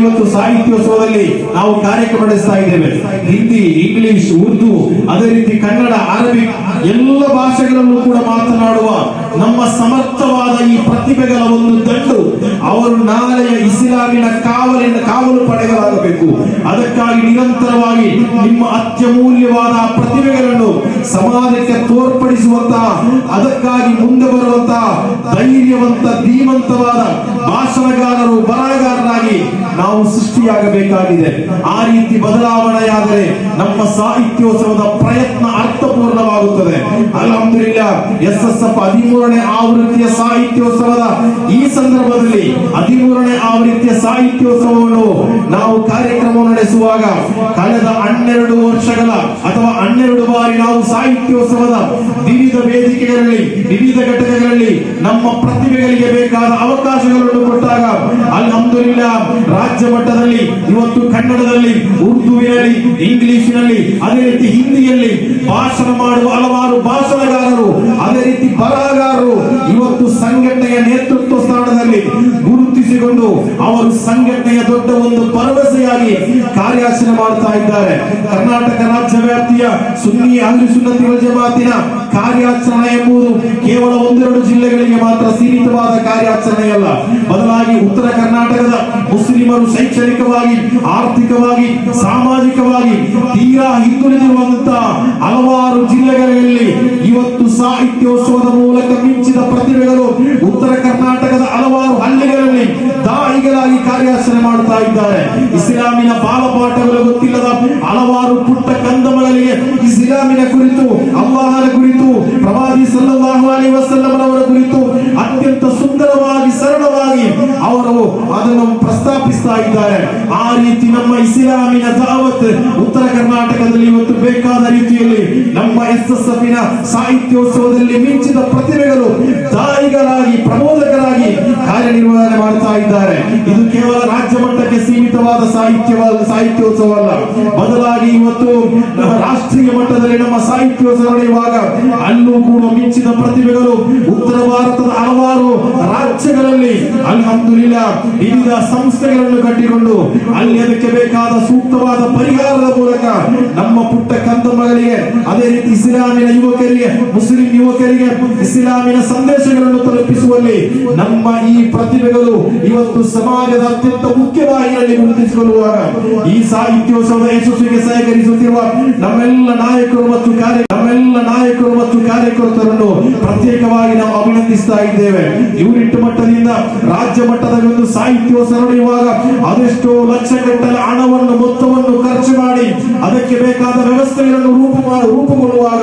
ಇವತ್ತು ಸಾಹಿತ್ಯೋತ್ಸವದಲ್ಲಿ ನಾವು ಕಾರ್ಯಕ್ರಮ ನಡೆಸ್ತಾ ಇದ್ದೇವೆ. ಹಿಂದಿ, ಇಂಗ್ಲಿಷ್, ಉರ್ದು, ಅದೇ ರೀತಿ ಕನ್ನಡ ಅರಬಿಕ್ ಎಲ್ಲ ಭಾಷೆಗಳನ್ನು ಕೂಡ ಮಾತನಾಡುವ ನಮ್ಮ ಸಮರ್ಥವಾದ ಈ ಪ್ರತಿಭೆಗಳ ಒಂದು ದಂಡು. ಅವರು ನಾಳೆಯ ಇಸ್ಲಾಮಿನ ಕಾವಲಿನ ಕಾವಲು ಪಡೆಗಳಾಗಬೇಕು. ಅದಕ್ಕಾಗಿ ನಿರಂತರವಾಗಿ ನಿಮ್ಮ ಅತ್ಯಮೂಲ್ಯವಾದ ಪ್ರತಿಭೆಗಳನ್ನು ಸಮಾಜಕ್ಕೆ ತೋರ್ಪಡಿಸುವಂತಹ, ಅದಕ್ಕಾಗಿ ಮುಂದೆ ಬರುವಂತಹ ಧೈರ್ಯವಂತ, ಧೀಮಂತವಾದ ಭಾಷಣಗಾರರು ನಾವು ಸೃಷ್ಟಿಯಾಗಬೇಕಾಗಿದೆ. ಆ ರೀತಿ ಬದಲಾವಣೆಯಾದರೆ ನಮ್ಮ ಸಾಹಿತ್ಯೋತ್ಸವದ ಪ್ರಯತ್ನ ಅರ್ಥಪೂರ್ಣವಾಗುತ್ತದೆ. ಅಲ್ಹಮ್ದುಲಿಲ್ಲ ಎಸ್ ಎಸ್ ಎಫ್ ಹದಿಮೂರನೇ ಆವೃತ್ತಿಯ ಸಾಹಿತ್ಯೋತ್ಸವದ ಈ ಸಂದರ್ಭದಲ್ಲಿ ಹದಿಮೂರನೇ ಆವೃತ್ತಿಯ ಸಾಹಿತ್ಯೋತ್ಸವವನ್ನು ನಾವು ಕಾರ್ಯಕ್ರಮ ನಡೆಸುವಾಗ ಕಳೆದ ಹನ್ನೆರಡು ವರ್ಷಗಳ ಅಥವಾ ಹನ್ನೆರಡು ಬಾರಿ ನಾವು ಸಾಹಿತ್ಯೋತ್ಸವದ ವಿವಿಧ ವೇದಿಕೆಗಳಲ್ಲಿ, ವಿವಿಧ ಘಟಕಗಳಲ್ಲಿ ನಮ್ಮ ಪ್ರತಿಭೆಗಳಿಗೆ ಬೇಕಾದ ಅವಕಾಶಗಳನ್ನು ಕೊಟ್ಟಾಗ ಅಲ್ಹಮ್ದುಲಿಲ್ಲ ರಾಜ್ಯ ಮಟ್ಟದಲ್ಲಿ, ಇವತ್ತು ಕನ್ನಡದಲ್ಲಿ, ಉರ್ದುವಿನಲ್ಲಿ, ಇಂಗ್ಲಿಷಿನಲ್ಲಿ, ಅದೇ ರೀತಿ ಹಿಂದಿಯಲ್ಲಿ ಭಾಷಣ ಮಾಡುವ ಹಲವಾರು ಭಾಷಣಗಾರರು, ಅದೇ ರೀತಿ ಬರಹಗಾರರು ಇವತ್ತು ಸಂಘಟನೆಯ ನೇತೃತ್ವ ಸ್ಥಾನದಲ್ಲಿ ಗುರುತಿಸಿಕೊಂಡು ಅವರು ಸಂಘಟನೆಯ ದೊಡ್ಡ ಒಂದು ಭರವಸೆಯಾಗಿ ಕಾರ್ಯಾಚರಣೆ ಮಾಡ್ತಾ ಇದ್ದಾರೆ. ಕರ್ನಾಟಕ ರಾಜ್ಯ ವ್ಯಾಪ್ತಿಯ ಸುನ್ನಿ ಅಹ್ಲು ಸುನ್ನತಿ ಕಾರ್ಯಾಚರಣೆ ಎಂಬುದು ಕೇವಲ ಒಂದೆರಡು ಜಿಲ್ಲೆಗಳಿಗೆ ಮಾತ್ರ ಸೀಮಿತವಾದ ಕಾರ್ಯಾಚರಣೆಯಲ್ಲ ಬದಲಾಗಿ ಉತ್ತರ ಕರ್ನಾಟಕದ ಮುಸ್ಲಿಮರು ಶೈಕ್ಷಣಿಕವಾಗಿ, ಆರ್ಥಿಕವಾಗಿ, ಸಾಮಾಜಿಕವಾಗಿ ತೀರಾ ಹಿಂದುಳಿದಿರುವಂತಹ ಹಲವಾರು ಜಿಲ್ಲೆಗಳಲ್ಲಿ ಇವತ್ತು ಸಾಹಿತ್ಯೋತ್ಸವದ ಮೂಲಕ ಮಿಂಚಿದ ಪ್ರತಿಭೆಗಳು ಉತ್ತರ ಕರ್ನಾಟಕದ ಹಲವಾರು ಹಳ್ಳಿಗಳಲ್ಲಿ ದಾಳಿಗಳಾಗಿ ಕಾರ್ಯಾಚರಣೆ ಮಾಡುತ್ತಾ ಇದ್ದಾರೆ. ಇಸ್ಲಾಮಿನ ಬಾಲಪಾಠಗಳು ಇಸ್ಲಾಮಿನ ಕುರಿತು, ಅಲ್ಲಾಹನ ಕುರಿತು, ಪ್ರವಾದಿ ಸಲ್ಲಲ್ಲಾಹು ಅಲೈಹಿ ವಸಲ್ಲಂ ಅವರ ಕುರಿತು ಅತ್ಯಂತ ಸುಂದರವಾಗಿ, ಸರಳವಾಗಿ ಅವರು ಅದನ್ನು ಪ್ರಸ್ತಾಪಿಸ್ತಾ ಇದ್ದಾರೆ. ಆ ರೀತಿ ನಮ್ಮ ಇಸ್ಲಾಮಿನ ದಾವತ್ ಉತ್ತರ ಕರ್ನಾಟಕದಲ್ಲಿ ಇವತ್ತು ಬೇಕಾದ ರೀತಿಯಲ್ಲಿ ನಮ್ಮ ಎಸ್ ಎಸ್ ಸಾಹಿತ್ಯೋತ್ಸವದಲ್ಲಿ ಮಿಂಚಿದ ಪ್ರತಿಭೆಗಳು ದಾರಿಗಳಾಗಿ, ಪ್ರಬೋಧಕರಾಗಿ ಕಾರ್ಯನಿರ್ವಹಣೆ ಮಾಡ್ತಾ ಇದ್ದಾರೆ. ಇದು ಕೇವಲ ರಾಜ್ಯ ಮಟ್ಟಕ್ಕೆ ಸೀಮಿತವಾದ ಸಾಹಿತ್ಯವಾದ ಸಾಹಿತ್ಯೋತ್ಸವ ಅಲ್ಲ ಬದಲಾಗಿ ಇವತ್ತು ರಾಷ್ಟ್ರೀಯ ಮಟ್ಟದಲ್ಲಿ ನಮ್ಮ ಸರಣಿಯುವಾಗ ಅಲ್ಲೂ ಕೂಡ ಮಿಂಚಿದ ಪ್ರತಿಭೆಗಳು ಉತ್ತರ ಭಾರತದ ಹಲವಾರು ರಾಜ್ಯಗಳಲ್ಲಿ ಅಲ್ಹಮ್ದುಲಿಲ್ಲ, ವಿವಿಧ ಸಂಸ್ಥೆಗಳನ್ನು ಕಟ್ಟಿಕೊಂಡು ಅಲ್ಲಿ ಅದಕ್ಕೆ ಬೇಕಾದ ಸೂಕ್ತವಾದ ಪರಿಹಾರದ ಮೂಲಕ ನಮ್ಮ ಪುಟ್ಟ ಕಂದ ಅದೇ ಇಸ್ಲಾಮಿನ ಯುವಕರಿಗೆ, ಮುಸ್ಲಿಂ ಯುವಕರಿಗೆ ಇಸ್ಲಾಮಿನ ಸಂದೇಶಗಳನ್ನು ತಲುಪಿಸುವಲ್ಲಿ ನಮ್ಮ ಈ ಪ್ರತಿಭೆಗಳು ಇವತ್ತು ಸಮಾಜದ ಅತ್ಯಂತ ಮುಖ್ಯವಾಹಿನಿಯಲ್ಲಿ ಗುರುತಿಸಿಕೊಳ್ಳುವಾಗ ಈ ಸಾಹಿತ್ಯೋತ್ಸವದ ಯಶಸ್ವಿಗೆ ಸಹಕರಿಸುತ್ತಿರುವ ನಮ್ಮೆಲ್ಲ ನಾಯಕರು ಮತ್ತು ಕಾರ್ಯ, ನಮ್ಮೆಲ್ಲ ನಾಯಕರು ಮತ್ತು ಕಾರ್ಯಕರ್ತರನ್ನು ಪ್ರತ್ಯೇಕವಾಗಿ ನಾವು ಅಭಿನಂದಿಸ್ತಾ ಇದ್ದೇವೆ. ಯೂನಿಟ್ ಮಟ್ಟದಿಂದ ರಾಜ್ಯ ಮಟ್ಟದ ಸಾಹಿತ್ಯೋತ್ಸವ ಸರಣಿಯುವಾಗ ಅದೆಷ್ಟೋ ಲಕ್ಷಗಟ್ಟಲೆ ಹಣವನ್ನು, ಮೊತ್ತವನ್ನು ಖರ್ಚು ಮಾಡಿ ಅದಕ್ಕೆ ಬೇಕಾದ ವ್ಯವಸ್ಥೆಗಳನ್ನು ರೂಪ ರೂಪುಗೊಳ್ಳುವಾಗ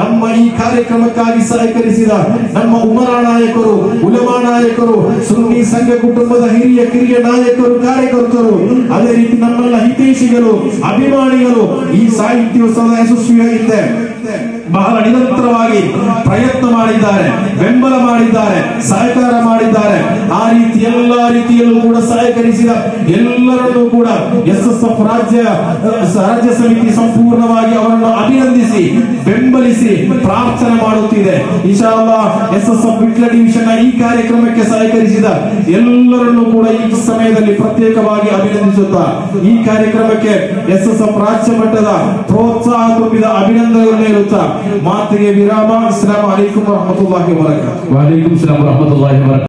ನಮ್ಮ ಈ ಕಾರ್ಯಕ್ರಮಕ್ಕಾಗಿ ಸಹಕರಿಸಿದ ನಮ್ಮ ಉಮರಾ ನಾಯಕರು, ಉಲಮಾ ನಾಯಕರು, ಸುನ್ನಿ ಸಂಘ ಕುಟುಂಬದ ಹಿರಿಯ ಕಿರಿಯ ನಾಯಕರು, ಕಾರ್ಯಕರ್ತರು, ಅದೇ ರೀತಿ ನಮ್ಮೆಲ್ಲ ಹಿತೈಷಿಗಳು, ಅಭಿಮಾನಿಗಳು ಈ ಸಾಹಿತ್ಯೋತ್ಸವದ ಯಶಸ್ವಿಯಾಗಿದ್ದೆ. ಬಹಳ ನಿರಂತರವಾಗಿ ಪ್ರಯತ್ನ ಮಾಡಿದ್ದಾರೆ, ಬೆಂಬಲ ಮಾಡಿದ್ದಾರೆ, ಸಹಕಾರ ಮಾಡಿದ್ದಾರೆ. ಎಲ್ಲಾ ರೀತಿಯಲ್ಲೂ ಕೂಡ ಸಹಕರಿಸಿದ ಎಲ್ಲರನ್ನೂ ಕೂಡ ಎಸ್ ಎಸ್ ಎಫ್ ರಾಜ್ಯ ರಾಜ್ಯ ಸಮಿತಿ ಸಂಪೂರ್ಣವಾಗಿ ಅವರನ್ನು ಅಭಿನಂದಿಸಿ, ಬೆಂಬಲಿಸಿ ಪ್ರಾರ್ಥನೆ ಮಾಡುತ್ತಿದೆ. ಇಶಾಲ S S F Vitla division ಈ ಕಾರ್ಯಕ್ರಮಕ್ಕೆ ಸಹಕರಿಸಿದ ಎಲ್ಲರನ್ನೂ ಕೂಡ ಈ ಸಮಯದಲ್ಲಿ ಪ್ರತ್ಯೇಕವಾಗಿ ಅಭಿನಂದಿಸುತ್ತಾ, ಈ ಕಾರ್ಯಕ್ರಮಕ್ಕೆ ಎಸ್ ಎಸ್ ಎಫ್ ರಾಜ್ಯ ಮಟ್ಟದ ಪ್ರೋತ್ಸಾಹ ತುಂಬಿದ ಅಭಿನಂದನೆಗಳನ್ನು ಹೇಳುತ್ತಾ ಮಾತಿಗೆ ವಿರಾಮ. ಅಸ್ಲಾಂ ಅಲೈಕುಂ ವರಹಮತುಲ್ಲಾಹಿ ವಬರಕಾತು. ವಾಲೈಕುಂ ಸಲಾಂ ವರಹಮತುಲ್ಲಾಹಿ